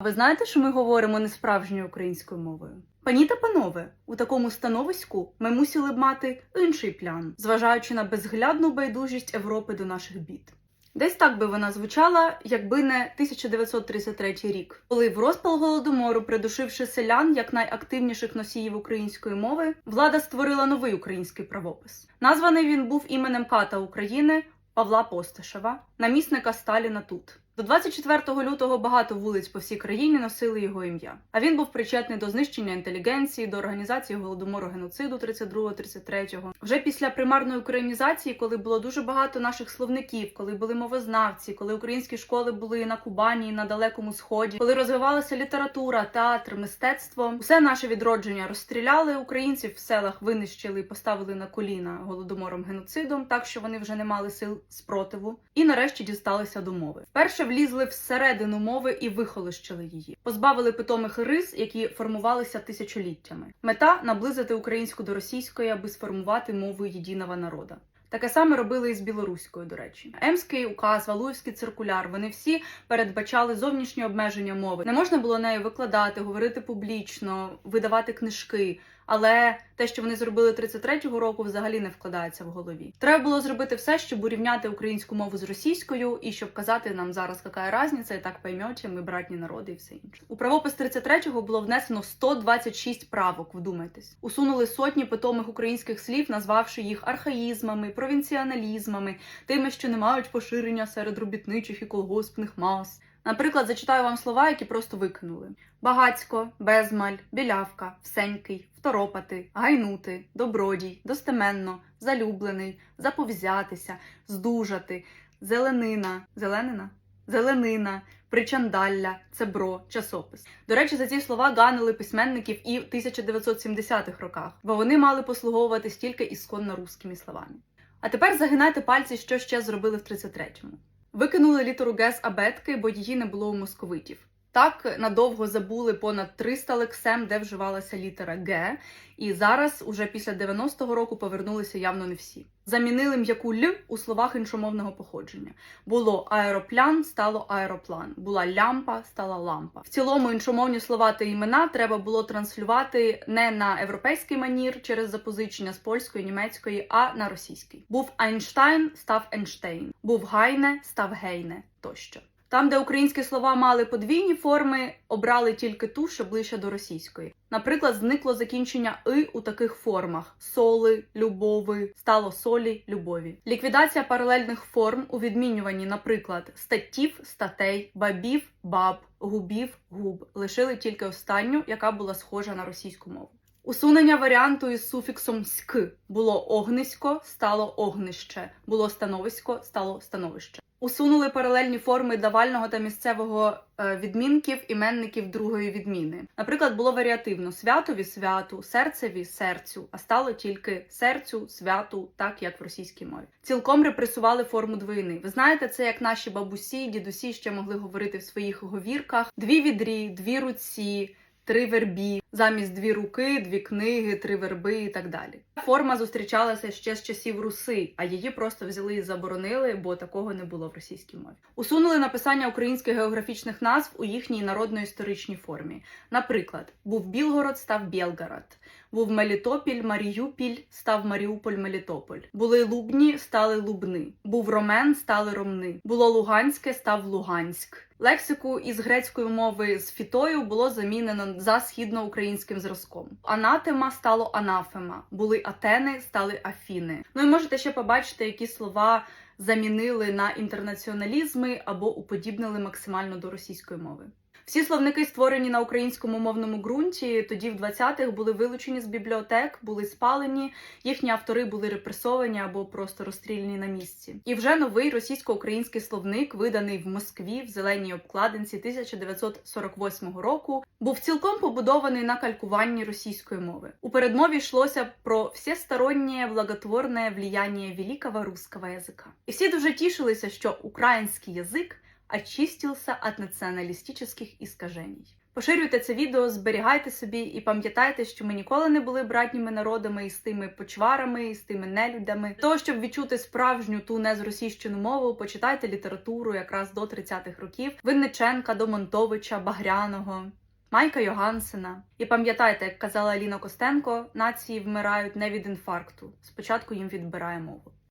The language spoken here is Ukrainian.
Ви знаєте, що ми говоримо не справжньою українською мовою? Пані та панове, у такому становиську ми мусили б мати інший план, зважаючи на безглядну байдужість Європи до наших бід. Десь так би вона звучала, якби не 1933 рік, коли в розпал голодомору, придушивши селян як найактивніших носіїв української мови, влада створила новий український правопис. Названий він був іменем ката України Павла Постишева, намісника Сталіна тут. До 24 лютого багато вулиць по всій країні носили його ім'я. А він був причетний до знищення інтелігенції, до організації голодомору геноциду 32-33. Вже після примарної українізації, коли було дуже багато наших словників, коли були мовознавці, коли українські школи були на Кубані, на далекому сході, коли розвивалася література, театр, мистецтво, усе наше відродження розстріляли українців в селах, винищили і поставили на коліна голодомором геноцидом, так що вони вже не мали сил спротиву, і нарешті дісталися до мови. Перше влізли всередину мови і вихолощили її, позбавили питомих рис, які формувалися тисячоліттями. Мета наблизити українську до російської, аби сформувати мову єдиного народа. Таке саме робили і з білоруською, до речі. Емський указ, Валуївський циркуляр. Вони всі передбачали зовнішні обмеження мови. Не можна було нею викладати, говорити публічно, видавати книжки. Але те, що вони зробили 33-го року, взагалі не вкладається в голові. Треба було зробити все, щоб урівняти українську мову з російською, і щоб казати нам зараз, яка різниця, і так поймете, ми братні народи і все інше. У правопис 33-го було внесено 126 правок. Вдумайтесь, усунули сотні питомих українських слів, назвавши їх архаїзмами, провінціоналізмами, тими, що не мають поширення серед робітничих і колгоспних мас. Наприклад, зачитаю вам слова, які просто викинули: багацько, безмаль, білявка, всенький, второпати, гайнути, добродій, достеменно, залюблений, заповзятися, здужати, зеленина, зеленина, зеленина, причандалля, цебро, часопис. До речі, за ці слова ганили письменників і в 1970-х роках, бо вони мали послуговуватись тільки ісконно русскими словами. А тепер загинайте пальці, що ще зробили в 33-му. Викинули літеру ГЕС абетки, бо її не було у московитів. Так надовго забули понад 300 лексем, де вживалася літера Г, і зараз, уже після 90-го року, повернулися явно не всі. Замінили м'яку Л у словах іншомовного походження. Було аероплян, стало аероплан. Була лямпа, стала лампа. В цілому іншомовні слова та імена треба було транслювати не на європейський манір через запозичення з польської, німецької, а на російський. Був Айнштайн, став Ейнштейн. Був Гайне, став Гейне тощо. Там, де українські слова мали подвійні форми, обрали тільки ту, що ближче до російської. Наприклад, зникло закінчення и у таких формах: соли, любови, стало солі, любові. Ліквідація паралельних форм у відмінюванні, наприклад, статтів, статей, бабів, баб, губів, губ. Лишили тільки останню, яка була схожа на російську мову. Усунення варіанту із суфіксом ськ було огнисько, стало огнище, було становисько, стало становище. Усунули паралельні форми давального та місцевого е, відмінків іменників другої відміни. Наприклад, було варіативно святові святу, серцеві серцю, а стало тільки серцю, святу, так як в російській мові. Цілком репресували форму двоїни. Ви знаєте, це як наші бабусі, дідусі ще могли говорити в своїх говірках: дві відрі, дві руці. Три вербі, замість дві руки, дві книги, три верби і так далі. Форма зустрічалася ще з часів руси, а її просто взяли і заборонили, бо такого не було в російській мові. Усунули написання українських географічних назв у їхній народно-історичній формі. Наприклад, був Білгород, став Білгород. Був Мелітопіль, Маріюпіль, став Маріуполь, Мелітополь. Були Лубні, стали Лубни. Був Ромен, стали Ромни. Було Луганське, став Луганськ. Лексику із грецької мови з фітою було замінено за східноукраїнським зразком. Анатема стало анафема. Були Атени, стали Афіни. Ну і можете ще побачити, які слова замінили на інтернаціоналізми або уподібнили максимально до російської мови. Всі словники, створені на українському мовному ґрунті, тоді в 20-х були вилучені з бібліотек, були спалені, їхні автори були репресовані або просто розстріляні на місці. І вже новий російсько-український словник, виданий в Москві в зеленій обкладинці 1948 року, був цілком побудований на калькуванні російської мови. У передмові йшлося про всестороннє благотворне влияние великого русского язика. І всі дуже тішилися, що український язик очистился от националистических искажений. Поширюйте це відео, зберігайте собі і пам'ятайте, що ми ніколи не були братніми народами із тими почварами, і з тими нелюдями. Для того, щоб відчути справжню ту незросійщену мову, почитайте літературу якраз до 30-х років Винниченка, Домонтовича, Багряного. Майка Йогансена. І пам'ятайте, як казала Аліна Костенко, нації вмирають не від інфаркту. Спочатку їм відбирає мову.